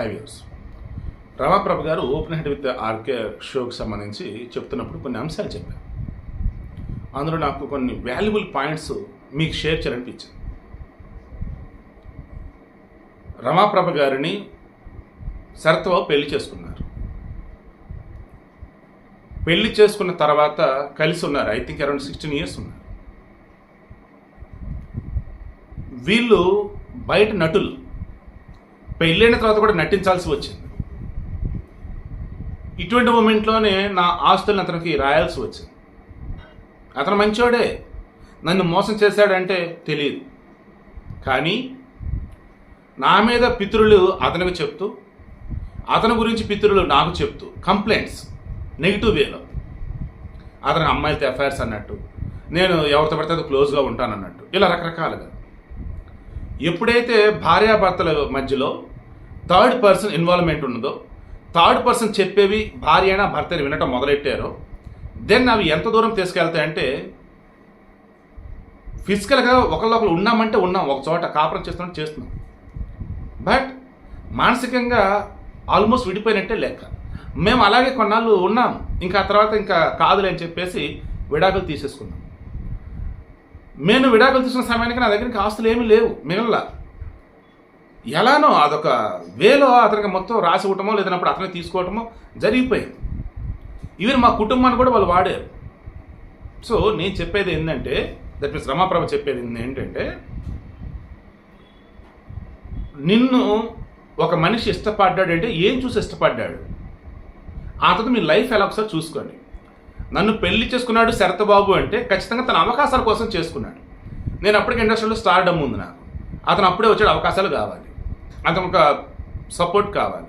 Five years Ramaprabha గారు open head with RK షోకి సంబంధించి చెప్తున్నప్పుడు కొన్ని అంశాలు చెప్పారు. అందులో నాకు కొన్ని వాల్యుబుల్ పాయింట్స్ మీకు షేర్ చేయాలనిపించింది. రమాప్రభ గారిని శరత్బాబు పెళ్ళి చేసుకున్నారు. పెళ్ళి చేసుకున్న తర్వాత కలిసి ఉన్నారు. I think around sixteen years ఉన్నారు. వీళ్ళు బయట నటులు. పెళ్ళైన తర్వాత కూడా నటించాల్సి వచ్చింది. ఇటువంటి మూమెంట్లోనే నా ఆస్తులను అతనికి రాయాల్సి వచ్చింది. అతను మంచోడే. నన్ను మోసం చేశాడంటే తెలియదు కానీ నా మీద పితృలు అతనికి చెప్తూ అతని గురించి పితృలు నాకు చెప్తూ కంప్లైంట్స్ నెగిటివ్ వేలో. అతని అమ్మాయిలతో ఎఫ్ఐఆర్స్ అన్నట్టు నేను ఎవరితో పడితే అది క్లోజ్గా ఉంటానన్నట్టు ఇలా రకరకాలుగా. ఎప్పుడైతే భార్యాభర్తల మధ్యలో థర్డ్ పర్సన్ ఇన్వాల్వ్మెంట్ ఉన్నదో థర్డ్ పర్సన్ చెప్పేవి భార్య అయినా భర్తని వినటం మొదలెట్టారో దెన్ అవి ఎంత దూరం తీసుకెళ్తాయంటే ఫిజికల్గా ఒకళ్ళొకరు ఉన్నామంటే ఉన్నాం ఒక చోట కాపురం చేస్తున్నాం చేస్తున్నాం. బట్ మానసికంగా ఆల్మోస్ట్ విడిపోయినట్టే లెక్క. మేము అలాగే కొన్నాళ్ళు ఉన్నాం ఇంకా ఆ తర్వాత ఇంకా కాదులే అని చెప్పేసి విడాకులు తీసేసుకున్నాం. నేను విడాకులు తీసుకున్న సమయానికి నా దగ్గరికి ఆస్తులు ఏమీ లేవు మిగల్లా. ఎలానో అదొక వేలో అతనికి మొత్తం రాసి ఇవ్వటమో లేదన్నప్పుడు అతనే తీసుకోవటమో జరిగిపోయింది. ఈవెన్ మా కుటుంబాన్ని కూడా వాళ్ళు వాడారు. సో నేను చెప్పేది ఏంటంటే దట్ మీన్స్ రమాప్రభ చెప్పేది ఏంటంటే నిన్ను ఒక మనిషి ఇష్టపడ్డాడు అంటే ఏం చూసి ఇష్టపడ్డాడు? ఆ తర్వాత మీ లైఫ్ ఎలా ఒకసారి చూసుకోండి. నన్ను పెళ్ళి చేసుకున్నాడు శరతబాబు అంటే ఖచ్చితంగా తన అవకాశాల కోసం చేసుకున్నాడు. నేను అప్పటికి ఇండస్ట్రీలో స్టార్డమ్ ఉంది నాకు. అతను అప్పుడే వచ్చాడు అవకాశాలు కావాలి. అతను ఒక సపోర్ట్ కావాలి.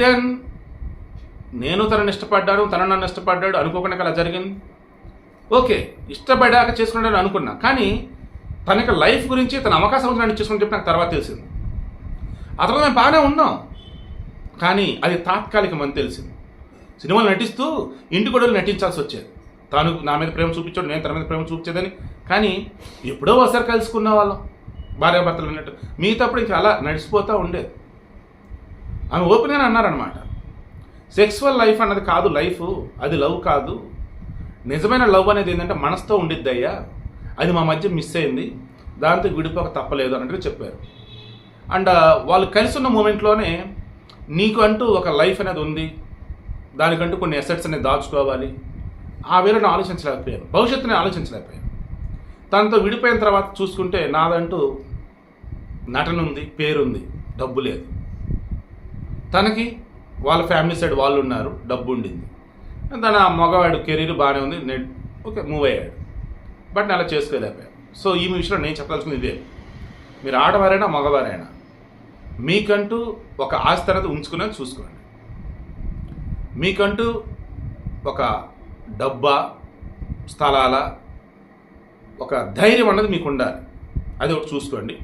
దెన్ నేను తనని ఇష్టపడ్డాను తన నన్ను ఇష్టపడ్డాడు అనుకోకుండా అలా జరిగింది. ఓకే ఇష్టపడ్డాక చేసుకున్నాడని అనుకున్నా కానీ తనకి లైఫ్ గురించి తన అవకాశం ఉందని చేసుకుని చెప్పి నాకు తర్వాత తెలిసింది. అతను మేము బాగానే ఉన్నాం కానీ అది తాత్కాలికం అని తెలిసింది. సినిమాలు నటిస్తూ ఇంటి కూడా నటించాల్సి వచ్చేది. తాను నా మీద ప్రేమ చూపించాడు నేను తన మీద ప్రేమ చూపించేదని. కానీ ఎప్పుడో ఒకసారి కలుసుకున్న వాళ్ళం. భార్యాభర్తలు అన్నట్టు. మిగతాప్పుడు ఇంకా అలా నడిచిపోతూ ఉండేది ఆమె ఓపెన్గా అన్నారనమాట సెక్సువల్ లైఫ్ అన్నది కాదు లైఫ్ అది లవ్ కాదు. నిజమైన లవ్ అనేది ఏంటంటే మనసుతో ఉండిద్ది అయ్యా అది మా మధ్య మిస్ అయింది. దాంతో విడిపోక తప్పలేదు అన్నట్టుగా చెప్పారు. అండ్ uh, వాళ్ళు కలిసి ఉన్న మూమెంట్లోనే నీకు అంటూ ఒక లైఫ్ అనేది ఉంది. దానికంటూ కొన్ని ఎసెట్స్ అనేది దాచుకోవాలి. ఆ వేళను ఆలోచించలేకపోయాను. భవిష్యత్తుని ఆలోచించలేకపోయాను. తనతో విడిపోయిన తర్వాత చూసుకుంటే నాదంటూ నటన ఉంది పేరుంది డబ్బు లేదు. తనకి వాళ్ళ ఫ్యామిలీ సైడ్ వాళ్ళు ఉన్నారు డబ్బు ఉండింది తన మగవాడు కెరీర్ బాగానే ఉంది నెట్ ఓకే మూవ్ అయ్యాడు. బట్ నేను అలా చేసుకోలేకపోయాను. సో ఈ విషయంలో నేను చెప్పాల్సింది ఇదే. మీరు ఆడవారైనా మగవారైనా మీకంటూ ఒక ఆస్తి అనేది ఉంచుకునేది చూసుకోండి. మీకంటూ ఒక డబ్బా స్థలాల ఒక ధైర్యం అన్నది మీకు ఉండాలి అది ఒకటి చూసుకోండి.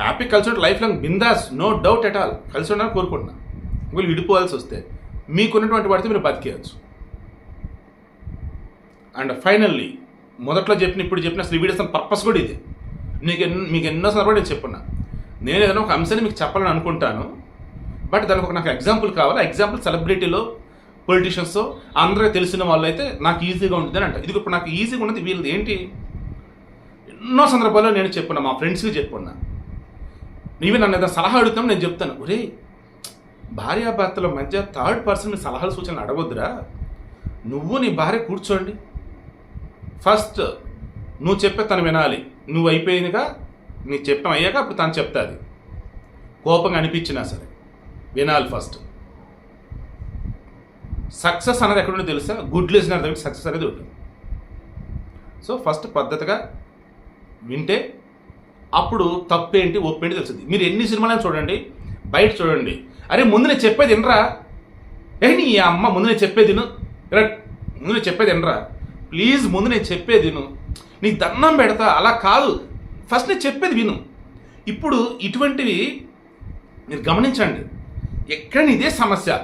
హ్యాపీ కలిసి ఉంటే లైఫ్ లాంగ్ బిందాస్ నో డౌట్ ఎట్ ఆల్ కలిసి ఉండాలని కోరుకుంటున్నా. వీళ్ళు విడిపోవాల్సి వస్తే మీకున్నటువంటి వాటితో మీరు బతికేయచ్చు. అండ్ ఫైనల్లీ మొదట్లో చెప్పిన ఇప్పుడు చెప్పిన శ్రీ వీడియోస్ పర్పస్ కూడా ఇది. మీకు ఎన్నో మీకు ఎన్నో సందర్భాలు నేను చెప్పున్నా. నేను ఏదైనా ఒక అంశాన్ని మీకు చెప్పాలని అనుకుంటాను బట్ దానికి ఒక నాకు ఎగ్జాంపుల్ కావాలి? ఎగ్జాంపుల్ సెలబ్రిటీలో పొలిటీషియన్స్ అందరికీ తెలిసిన వాళ్ళు అయితే నాకు ఈజీగా ఉంటుంది అని అంట. ఇది ఇప్పుడు నాకు ఈజీగా ఉన్నది వీళ్ళది ఏంటి? ఎన్నో సందర్భాల్లో నేను చెప్పున్నా మా ఫ్రెండ్స్కి చెప్పున్నా. నీవి నన్ను ఏదైనా సలహా అడుగుతాం నేను చెప్తాను. ఒరే భార్యాభర్తల మధ్య థర్డ్ పర్సన్ సలహాల సలహాలు సూచనలు అడగొద్దురా. నువ్వు నీ భార్య కూర్చోండి. ఫస్ట్ నువ్వు చెప్పే తను వినాలి. నువ్వు అయిపోయినగా నీ చెప్పడం అయ్యాక అప్పుడు తను చెప్తాది. కోపంగా అనిపించినా సరే వినాలి ఫస్ట్. సక్సెస్ అనేది ఎక్కడుందో తెలుసా? గుడ్ లిజనర్ దగ్గర సక్సెస్ అనేది ఉంటుంది. సో ఫస్ట్ పద్ధతిగా వింటే అప్పుడు తప్పేంటి ఒప్పేంటి తెలుస్తుంది మీరు ఎన్ని సినిమాలైనా చూడండి బయట చూడండి. అరే ముందు నేను చెప్పేది వినరా? ఏ నీ అమ్మ ముందు నేను చెప్పేది విను. ముందు నేను చెప్పేది వినరా? ప్లీజ్ ముందు నేను చెప్పేది విను. నీకు దండం పెడతా అలా కాదు. ఫస్ట్ నేను చెప్పేది విను. ఇప్పుడు ఇటువంటివి మీరు గమనించండి. ఎక్కడ ఇదే సమస్య?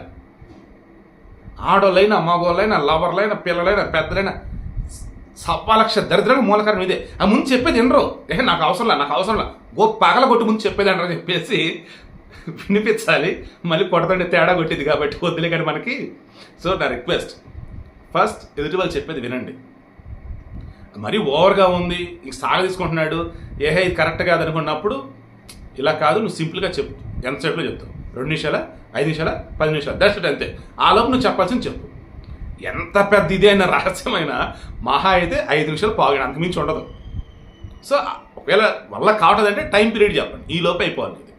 ఆడోళ్ళైనా మగోళ్ళైనా లవర్లైనా పిల్లలైనా పెద్దలైనా సవ్వా లక్ష దరిద్రంగా మూల కారణం ఇదే. ఆ ముందు చెప్పేది వినరు. ఏ నాకు అవసరంలా నాకు అవసరంలా. గో పగల కొట్టి ముందు చెప్పేది అంటారు చెప్పేసి వినిపించాలి. మళ్ళీ కొడతండి తేడా కొట్టింది కాబట్టి వద్దులే కానీ మనకి. సో నా రిక్వెస్ట్ ఫస్ట్ ఎదుటి వాళ్ళు చెప్పేది వినండి. మరీ ఓవర్గా ఉంది ఇంక సాగ తీసుకుంటున్నాడు. ఏహే ఇది కరెక్ట్ కాదు అనుకున్నప్పుడు ఇలా కాదు నువ్వు సింపుల్గా చెప్పు. ఎంతసేపులో చెప్తావు? రెండు నిమిషాల? ఐదు నిమిషాల? పది నిమిషాలు? దట్స్ అంతే. ఆ లోపు నువ్వు చెప్పాల్సింది చెప్పు. ఎంత పెద్ద ఇదే అయిన రహస్యమైన మహా అయితే ఐదు నిమిషాలు పావుగంట అంతకు మించి ఉండదు. సో ఒకవేళ వల్ల కావటదంటే టైం పీరియడ్ చెప్పండి. ఈ లోపు అయిపోవాలి ఇది.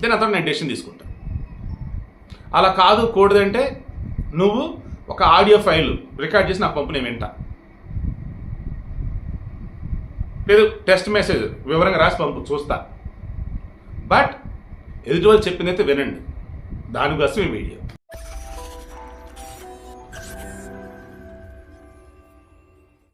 దెన్ అతను నేను డెసిషన్ తీసుకుంటాను అలా కాదు కూడదంటే నువ్వు ఒక ఆడియో ఫైల్ రికార్డ్ చేసి నాకు పంపు నేను వింటా. లేదు టెస్ట్ మెసేజ్ వివరంగా రాసి పంపు చూస్తా. బట్ ఎదుటి వాళ్ళు చెప్పిందైతే వినండి. దానికోసం ఈ వీడియో.